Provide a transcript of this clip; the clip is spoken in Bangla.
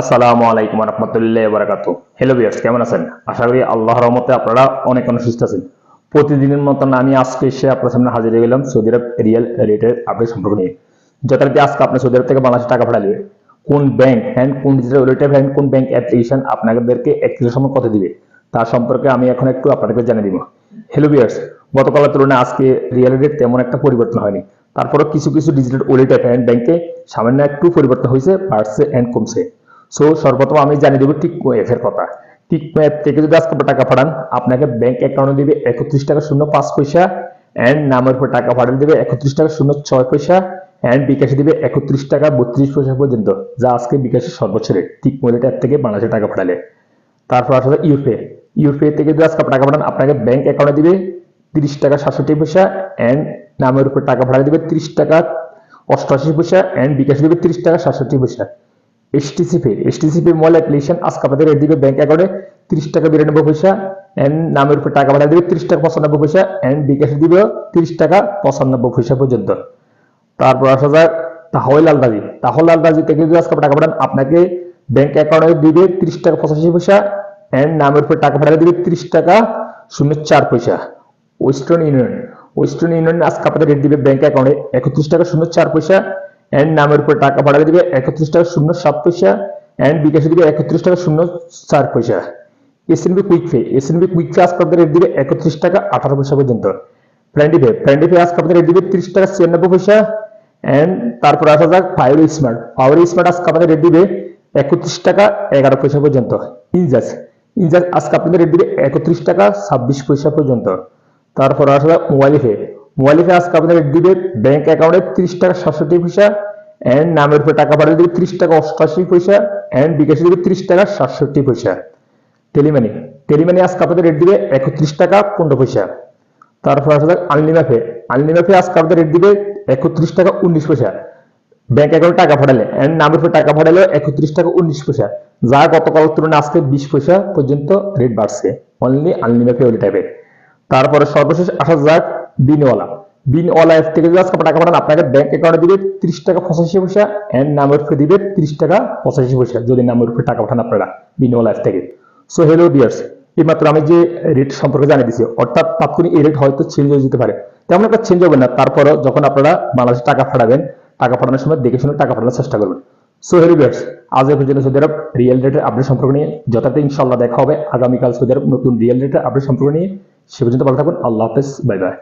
আসসালামু আলাইকুম রহমতুল্লাহ বারাকাতু হ্যালো বিয়ার্স কেমন আছেন? আশা করি আল্লাহর রহমতে আপনারা অনেক অনেক সুস্থ আছেন। প্রতিদিনের মতন আমি আজকে এসে আপনার সামনে হাজির হয়ে গেলাম সৌদি আরব রিয়েল রেটের আপডেট সম্পর্ক নিয়ে। যথারীতি আজকে আপনি সৌদি আরব থেকে বাংলাদেশে টাকা পাঠালে কোন ব্যাংক অ্যান্ড কোন ডিজিটাল ওয়ালেট অ্যান্ড কোন ব্যাংক অ্যাপ্লিকেশন আপনাদেরকে একত্রিশ সময় কত দিবে তার সম্পর্কে আমি এখন একটু আপনাদেরকে জানিয়ে দিব। হ্যালো বিয়ার্স গতকালের তুলনায় আজকে রিয়েল রেট তেমন একটা পরিবর্তন হয়নি। তারপরে কিছু কিছু ডিজিটাল ওয়ালেট অ্যান্ড ব্যাংকে সামান্য একটু পরিবর্তন হয়েছে, বাড়ছে অ্যান্ড কমছে। সো সর্বপ্রথম আমি জানিয়ে দেবো টিকমো অ্যাপের কথা। টিকমো অ্যাপ থেকে যদি আজকে টাকা পাঠান, আপনাকে ব্যাংক অ্যাকাউন্টে দিবে একত্রিশ টাকা শূন্য পাঁচ পয়সা অ্যান্ড নামের উপর টাকা পাঠালে দিবে একত্রিশ টাকা শূন্য ছয় পয়সা অ্যান্ড বিকাশে দিবে একত্রিশ টাকা বত্রিশ পয়সা পর্যন্ত, যা আজকে বিকাশের সর্বোচ্চ রেট টিকমো অ্যাপ থেকে বাংলাদেশে টাকা পাঠালে। তারপর আসলে ইউপে ইউপে থেকে যদি আজকে টাকা পাঠান, আপনাকে ব্যাংক অ্যাকাউন্টে দিবে তিরিশ টাকা সাতষট্টি পয়সা অ্যান্ড নামের উপর টাকা পাঠালে দিবে তিরিশ টাকা অষ্টআশি পয়সা অ্যান্ড বিকাশে দিবে তিরিশ টাকা সাতষট্টি পয়সা। এসটিসি পে মোবাইল অ্যাপ্লিকেশন আজকে আপনাদের দিবে ব্যাংক অ্যাকাউন্টে তিরিশ টাকা বিরানব্বই পয়সা অ্যান্ড নামের উপর টাকা পাঠিয়ে দিবে তিরিশ টাকা পঁচানব্বই পয়সা অ্যান্ড বিকাশে দিবে তিরিশ টাকা পঁচানব্বই পয়সা পর্যন্ত। তারপর আসা যাক, তাহলে আলদাজি তাহলে আলদাজি থেকে যদি আজকে টাকা পাঠান, আপনাকে ব্যাংক অ্যাকাউন্টে দিবে তিরিশ টাকা পঁচাশি পয়সা অ্যান্ড নামের উপর টাকা পাঠিয়ে দিবে তিরিশ টাকা শূন্য চার পয়সা। ওয়েস্টার্ন ইউনিয়ন ওয়েস্টার্ন ইউনিয়ন আজকে আপনাদের দিবে ব্যাংক অ্যাকাউন্টে একত্রিশ টাকা শূন্য চার পয়সা অ্যান্ড নামের উপর টাকা পাঠালে দিবে একত্রিশ টাকা শূন্য সাত পয়সা। এন্ড বিকাশে দিবে একত্রিশ টাকা শূন্য চার পয়সা। SNB quick pay SNB quick pay আজকে আপনাদের রেট দিবে একত্রিশ টাকা আঠারো পয়সা পর্যন্ত। ফ্রেন্ডি পে ফ্রেন্ডি পে আজকে আপনাদের রেট দিবে তিরিশ টাকা ছিয়ানব্বই পয়সা। অ্যান্ড তারপর আসা যাক পাওয়ার স্মার্ট পাওয়ার স্মার্ট আজকে আপনাদের রেট দিবে একত্রিশ টাকা এগারো পয়সা পর্যন্ত। ইনজাস ইনজাস আজকে আপনাদের রেট দিবে একত্রিশ টাকা ছাব্বিশ পয়সা পর্যন্ত। তারপর আসা যাক মোবাইল পে মোবাইল আজকে রেট দিবে ব্যাংক অ্যাকাউন্টে তিরিশ টাকা সাতষট্টি পয়সা অ্যান্ড নামের উপর টাকা পাঠিয়ে দিবে তিরিশ টাকা অষ্টআশি পয়সা অ্যান্ড বিকাশে দিবে তিরিশ টাকা সাতষট্টি পয়সা। টেলিমানি টেলিমানি আজকে আপনাদের রেট দিবে একত্রিশ টাকা পনেরো পয়সা। তারপর আসা যাক আনলিমা পে আনলিমা পে আজকে আপনাদের রেট দিবে একত্রিশ টাকা উনিশ পয়সা। ব্যাংক অ্যাকাউন্টে টাকা পাঠালে এন্ড নামের উপর টাকা পাঠালে একত্রিশ টাকা উনিশ পয়সা। যা গতকাল তুলনায় আজকে বিশ পয়সা পর্যন্ত রেট বাড়ছে। অনলি আনলিমা পে ওই টাইপের তারপরে সর্বশেষ আসা যাক বিনওয়ালা। বিনওয়ালা অ্যাপ থেকে যদি আজকে টাকা পাঠান, আপনাকে ব্যাংক অ্যাকাউন্টে দিবে তিরিশ টাকা পঁচাশি পয়সা এন্ড নামের উপরে দিবে তিরিশ টাকা পঁচাশি পয়সা, যদি নামের উপরে টাকা পাঠান আপনারা বিনওয়ালা অ্যাপ থেকে। সো হ্যালো ডিয়ার্স এইমাত্র আমি যে রেট সম্পর্কে জানিয়ে দিচ্ছি অর্থাৎ তাৎক্ষণিক এই রেট হয়তো চেঞ্জ হয়ে যেতে পারে। তেমন একটা চেঞ্জ হবে না, তারপরও যখন আপনারা বাংলাদেশে টাকা পাঠাবেন, টাকা পাঠানোর সময় দেখে শুনে টাকা পাঠানোর চেষ্টা করবেন। সো হেরি বিয়ার্স আজ এই পর্যন্ত সৌদি আরব রিয়েল রেটের আপডেট সম্পর্ক নিয়ে যথাতে ইনশাল্লাহ দেখা হবে। আগামীকাল সৌদি আরব নতুন রিয়েল রেটের আপডেট সম্পর্ক নিয়ে। সে পর্যন্ত ভালো থাকুন, আল্লাহ হাফেজ বাই বাই